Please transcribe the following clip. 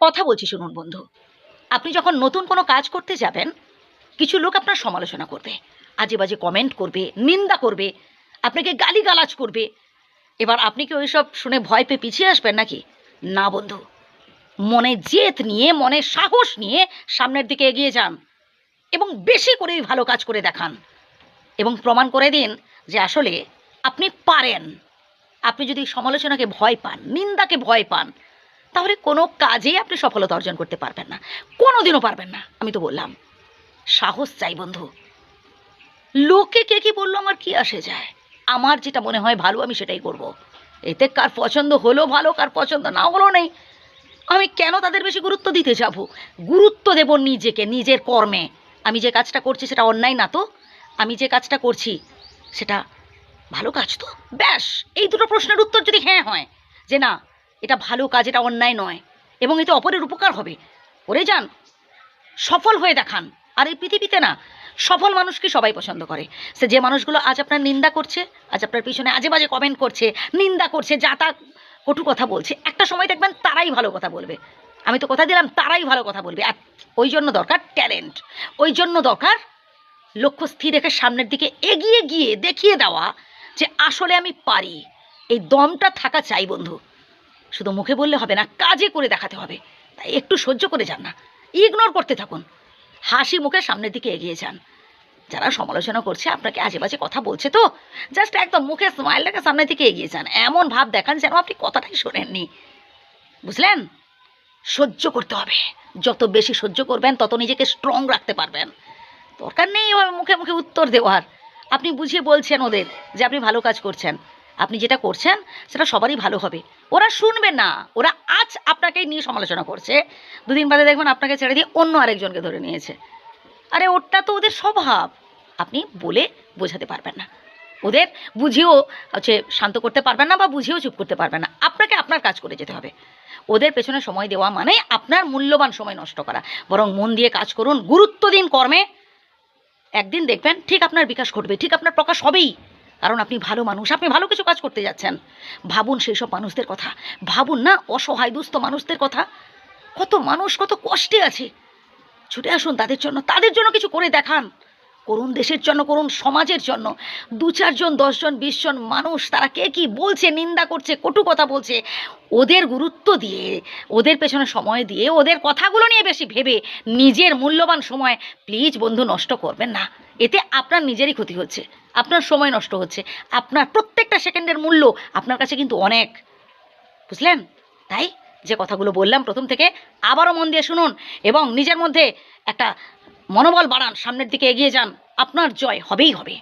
কথা বলছি, শুনুন বন্ধু। আপনি যখন নতুন কোনো কাজ করতে যাবেন, কিছু লোক আপনার সমালোচনা করবে আজে বাজে কমেন্ট করবে, নিন্দা করবে, আপনাকে গালিগালাজ করবে। এবার আপনি কি ওইসব শুনে ভয় পেয়ে পিছিয়ে আসবেন নাকি? না বন্ধু। মনে জেদ নিয়ে, মনে সাহস নিয়ে সামনের দিকে এগিয়ে যান এবং বেশি করে ভালো কাজ করে দেখান এবং প্রমাণ করে দিন যে আসলে আপনি পারেন। আপনি যদি সমালোচনাকে ভয় পান, নিন্দাকে ভয় পান তাহলে কোনো কাজেই আপনি সফলতা অর্জন করতে পারবেন না। কোনো দিনও পারবেন না, আমি তো বললাম। সাহস চাই বন্ধু। লোকে কে কি বলল আমার কি আসে যায়? আমার যেটা মনে হয় ভালো, আমি সেটাই করব। এতে কার পছন্দ হলো ভালো, কার পছন্দ না হলো নেই। আমি কেন তাদের বেশি গুরুত্ব দিতে যাব? গুরুত্ব দেব নিজেকে, নিজের কর্মে। আমি যে কাজটা করছি সেটা অন্যায় না তো? আমি যে কাজটা করছি সেটা ভালো কাজ তো? ব্যাস, এই দুটো প্রশ্নের উত্তর যদি হ্যাঁ হয়, যে না এটা ভালো কাজ, এটা অন্যায় নয়। এবং এতে অপরের উপকার হবে। করে যান, সফল হয়ে দেখান। আর এই পৃথিবীতে না, সফল মানুষকে সবাই পছন্দ করে। সে যে মানুষগুলো আজ আপনার নিন্দা করছে, আজ আপনার পিছনে আজে বাজে কমেন্ট করছে, নিন্দা করছে, যা তা কটু কথা বলছে, একটা সময় দেখবেন তারাই ভালো কথা বলবে। আমি তো কথা দিলাম, তারাই ভালো কথা বলবে। আর ওই জন্য দরকার ট্যালেন্ট ওই জন্য দরকার লক্ষ্য স্থির রেখে সামনের দিকে এগিয়ে গিয়ে দেখিয়ে দেওয়া যে আসলে আমি পারি। এই দমটা থাকা চাই বন্ধু। শুধু মুখে বললে হবে না, কাজে করে দেখাতে হবে। তাই একটু সহ্য করে যান না ইগনোর করতে থাকুন। হাসি মুখে সামনের দিকে এগিয়ে যান। যারা সমালোচনা করছে, আপনাকে আজে বাজে কথা বলছে তো জাস্ট একদম মুখে স্মাইল রেখে সামনের দিকে এগিয়ে যান। এমন ভাব দেখান যেন আপনি কথাটাই শোনেননি। বুঝলেন? সহ্য করতে হবে। যত বেশি সহ্য করবেন, তত নিজেকে স্ট্রং রাখতে পারবেন। দরকার নেই এভাবে মুখে মুখে উত্তর দেওয়ার। আপনি বুঝিয়ে বলছেন ওদের যে আপনি ভালো কাজ করছেন। আপনি যেটা করছেন, সেটা সবারই ভালো হবে। ওরা শুনবে না। ওরা আজ আপনাকেই নিয়ে সমালোচনা করছে। দুদিন বাদে দেখবেন আপনাকে ছেড়ে দিয়ে অন্য আরেকজনকে ধরে নিয়েছে। আরে ওটা তো ওদের স্বভাব। আপনি বলে বোঝাতে পারবেন না। ওদের বুঝিয়েও হচ্ছে শান্ত করতে পারবেন না বা বুঝিয়েও চুপ করতে পারবেন না। আপনাকে আপনার কাজ করে যেতে হবে। ওদের পেছনে সময় দেওয়া মানে আপনার মূল্যবান সময় নষ্ট করা। বরং মন দিয়ে কাজ করুন। গুরুত্ব দিন কর্মে একদিন দেখবেন ঠিক আপনার বিকাশ ঘটবে, ঠিক আপনার প্রকাশ হবেই। কারণ আপনি ভালো মানুষ, আপনি ভালো কিছু কাজ করতে যাচ্ছেন। ভাবুন সেই সব মানুষদের কথা। ভাবুন না, অসহায় দুস্থ মানুষদের কথা। কত মানুষ, কত কষ্টে আছে। ছুটে আসুন তাদের জন্য তাদের জন্য কিছু করে দেখান। করুন দেশের জন্য, করুন সমাজের জন্য। দু চারজন, দশজন, বিশজন মানুষ, তারা কে কি বলছে, নিন্দা করছে, কটু কথা বলছে, ওদের গুরুত্ব দিয়ে, ওদের পেছনে সময় দিয়ে, ওদের কথাগুলো নিয়ে বেশি ভেবে, নিজের মূল্যবান সময় প্লিজ বন্ধু নষ্ট করবেন না। এতে আপনার নিজেরই ক্ষতি হচ্ছে, আপনার সময় নষ্ট হচ্ছে, আপনার প্রত্যেকটা সেকেন্ডের মূল্য আপনার কাছে কিন্তু অনেক। বুঝলেন? তাই যে কথাগুলো বললাম প্রথম থেকে, আবারও মন দিয়ে শুনুন এবং নিজের মধ্যে একটা মনোবল বাড়ান সামনের দিকে এগিয়ে যান। আপনার জয় হবেই হবে।